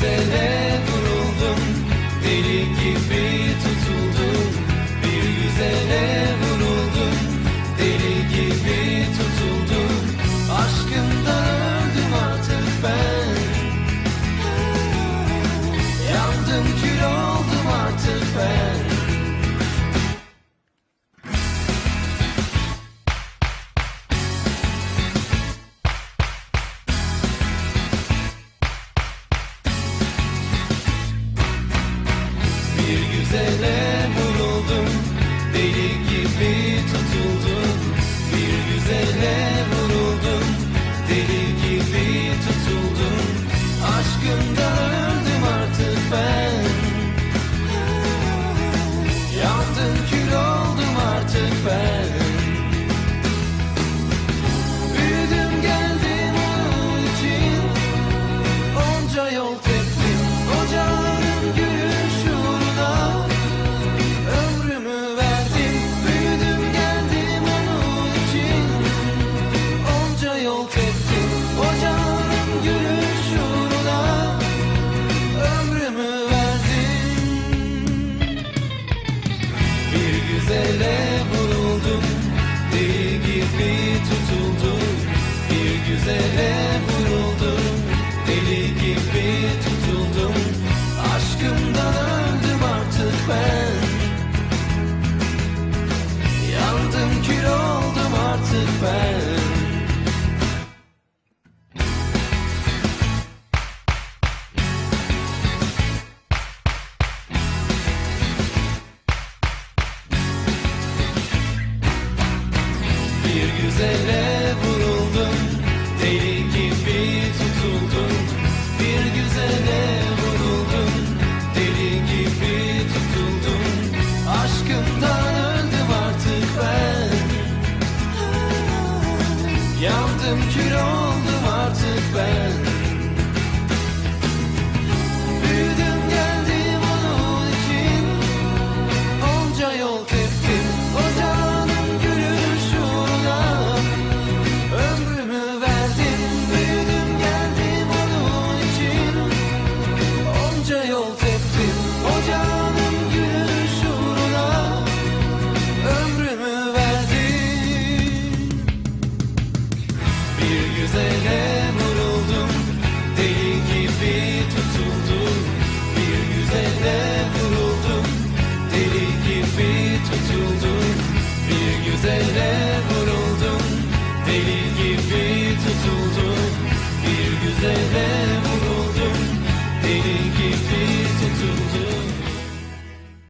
easily. did Bir güzele vuruldum Deli gibi tutuldum Bir güzele vuruldum Deli gibi tutuldum Aşkımdan öldüm artık ben. Yandım kül oldum